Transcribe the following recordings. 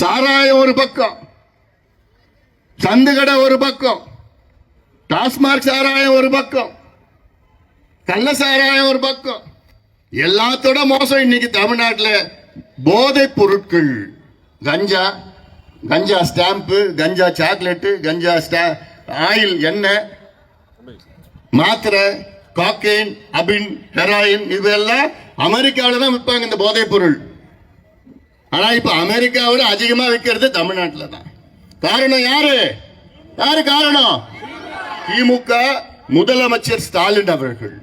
சாராயம் ஒரு பக்கம் சந்துகடை ஒரு பக்கம் டாஸ்மார்க் சாராயம் ஒரு பக்கம் கள்ள சாராயம் ஒரு பக்கம். எல்லாத்தோட மோசம் இன்னைக்கு தமிழ்நாட்டில். போதை பொருட்கள் கஞ்சா கஞ்சா ஸ்டாம்பு கஞ்சா சாக்லேட்டு கஞ்சா ஸ்டா ஆயில் எண்ணெய் மாத்திரை காக்கைன் அபின் ஹெராயின் இதெல்லாம் அமெரிக்காவில் தான் விற்பாங்க இந்த போதைப் பொருள். ஆனா இப்ப அமெரிக்காவில் அதிகமா விற்கிறது தமிழ்நாட்டில் தான் காரணம் யாரு? யாரு காரணம்? திமுக முதலமைச்சர் ஸ்டாலின் அவர்கள்.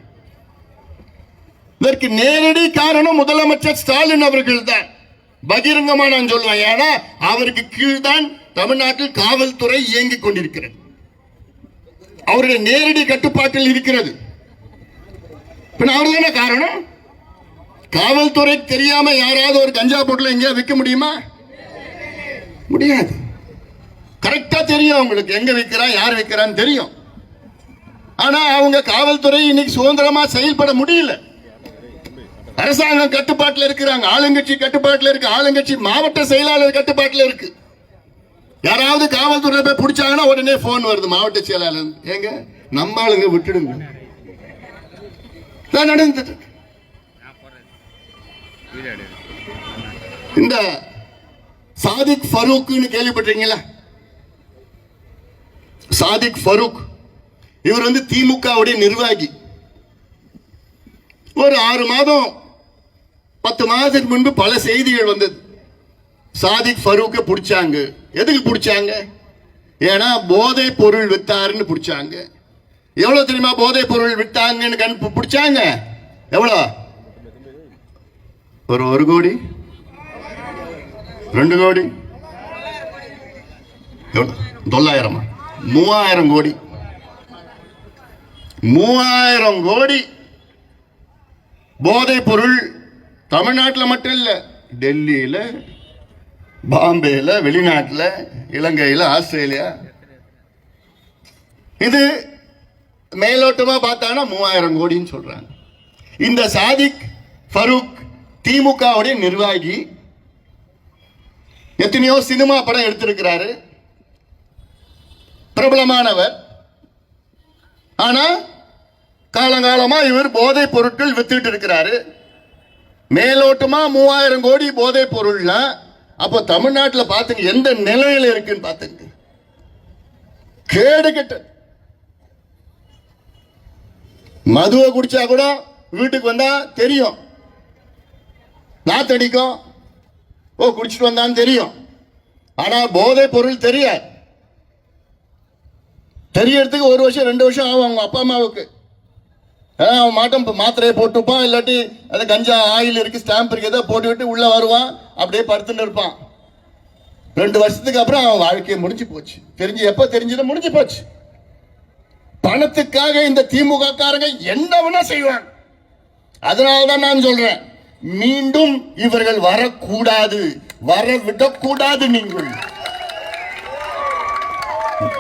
இதற்கு நேரடி காரணம் முதலமைச்சர் ஸ்டாலின் அவர்கள் தான் பகிரங்கமா நான் சொல்லுவேன் ஏன்னா அவருக்கு கீழ்தான் தமிழ்நாட்டில் காவல்துறை இயங்கிக் கொண்டிருக்கிறது. அவருடைய நேரடி கட்டுப்பாட்டில் இருக்கிறது. பின்ன அவர் தானே காரணம்? காவல்துறை தெரியாம யாராவது ஒரு கஞ்சா பொருளை எங்கேயா விற்க முடியுமா? முடியாது. கரெக்டா தெரியும் அவங்களுக்கு எங்க விற்கிறா யார் விற்கிறான்னு தெரியும். ஆனா அவங்க காவல்துறை இன்னைக்கு சுதந்திரமா செயல்பட முடியல. அரசாங்கம் கட்டுப்பாட்டில் இருக்கிறாங்க. ஆளுங்கட்சி கட்டுப்பாட்டில் இருக்கு. ஆளுங்கட்சி மாவட்ட செயலாளர் கட்டுப்பாட்டில் இருக்கு. யாராவது காவல்துறை போய் பிடிச்சாங்கன்னா உடனே போன் வருது. மாவட்ட செயலாளர். ஏங்க நம்ம ஆளுங்க விட்டுடுங்க. நடந்துட்டு இந்த சாதிக் ஃபரூக்னு கேள்விப்பட்டீங்களா சாதிக் ஃபரூக் இவர் வந்து திமுகவுடைய நிர்வாகி. ஒரு ஆறு மாதம் பத்து மாதத்துக்கு முன்பு பல செய்திகள் வந்தது. சாதிக் ஃபரூக்கை பிடிச்சாங்க. எதுக்கு பிடிச்சாங்க? ஏன்னா போதை பொருள் வித்தாருன்னு பிடிச்சாங்க. எவ்வளவு தெரியுமா போதை பொருள் வித்தாங்கன்னு கண் பிடிச்சாங்க? எவ்வளோ ஒரு ஒரு கோடி ரெண்டு கோடி தொள்ளாயிரமா மூவாயிரம் கோடி மூவாயிரம் கோடி போதைப் பொருள் தமிழ்நாட்டில் மட்டும் இல்லை டெல்லியில் பாம்பேயில் வெளிநாட்டில் இலங்கையில் ஆஸ்திரேலியா இது மேலோட்டமாக பார்த்தாங்கன்னா மூவாயிரம் கோடின்னு சொல்கிறாங்க இந்த சாதிக் ஃபரூக் திமுகவுடைய நிர்வாகி எத்தனையோ சினிமா படம் எடுத்திருக்கிறாரு. பிரபலமானவர். ஆனா காலங்காலமா இவர் போதைப் பொருட்கள் வித்துட்டு இருக்கிறாரு. மேலோட்டமா மூவாயிரம் கோடி போதைப் பொருள்னா அப்போ தமிழ்நாட்டில் பார்த்துங்க எந்த நிலையில இருக்குன்னு பார்த்துங்க கேடு கெட்ட. மதுவை குடிச்சா கூட வீட்டுக்கு வந்தா தெரியும். நாத்தடிக்கும் ஓ குடிச்சிட்டு வந்தான்னு தெரியும். ஆனால் போதை பொருள் தெரியாது. தெரியறதுக்கு ஒரு வருஷம் ரெண்டு வருஷம் ஆகும் அவங்க அப்பா அம்மாவுக்கு. ஆ, அவன் மாட்டம் மாத்திரையை போட்டுப்பான் இல்லாட்டி அது கஞ்சா ஆயில் இருக்கு ஸ்டாம்ப் இருக்கு ஏதோ போட்டுக்கிட்டு உள்ளே வருவான் அப்படியே படுத்துன்னு இருப்பான். ரெண்டு வருஷத்துக்கு அப்புறம் அவன் வாழ்க்கையை முடிஞ்சு போச்சு. தெரிஞ்சு எப்போ தெரிஞ்சது? முடிஞ்சு போச்சு. பணத்துக்காக இந்த திமுக காரங்க என்ன வேணா செய்வாங்க. அதனால தான் நான் சொல்றேன். மீண்டும் இவர்கள் வரக்கூடாது. வர விடக்கூடாது நீங்கள்.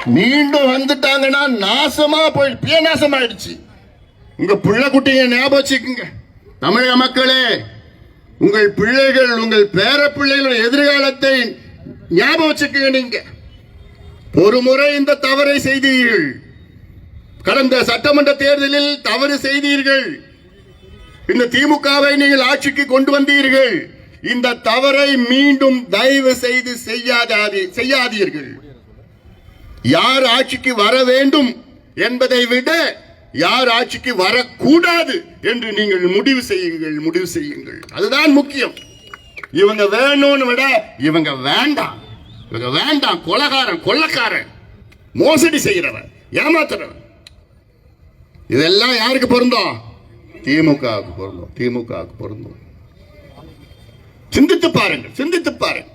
மீண்டும் வந்துட்டாங்கன்னா நாசமா போய் பிய நாசமாயிடுச்சு உங்க பிள்ளை குட்டிங்க ஞாபகம் வச்சுக்குங்க. தமிழக மக்களே உங்கள் பிள்ளைகள் உங்கள் பேர பிள்ளைகள் எதிர்காலத்தை ஞாபகம் வச்சுக்குங்க நீங்க. ஒரு முறை இந்த தவறை செய்தீர்கள். கடந்த சட்டமன்ற தேர்தலில் தவறு செய்தீர்கள். இந்த திமுகவை நீங்கள் ஆட்சிக்கு கொண்டு வந்தீர்கள். இந்த தவறை மீண்டும் தயவு செய்து செய்யாதாதி செய்யாதீர்கள். யார் ஆட்சிக்கு வர வேண்டும் என்பதை விட யார் ஆட்சிக்கு வரக்கூடாது என்று நீங்கள் முடிவு செய்யுங்கள் முடிவு செய்யுங்கள். அதுதான் முக்கியம். இவங்க வேணும்னு விட இவங்க வேண்டாம். இவங்க வேண்டாம். கொலகாரன் கொள்ளக்காரன். மோசடி செய்கிறவன் ஏமாத்துறவன். இதெல்லாம் யாருக்கு பொருந்தும்? திமுகவுக்கு பொருந்தும். திமுகவுக்கு பொருந்தும். சிந்தித்து பாருங்கள் சிந்தித்து பாருங்கள்.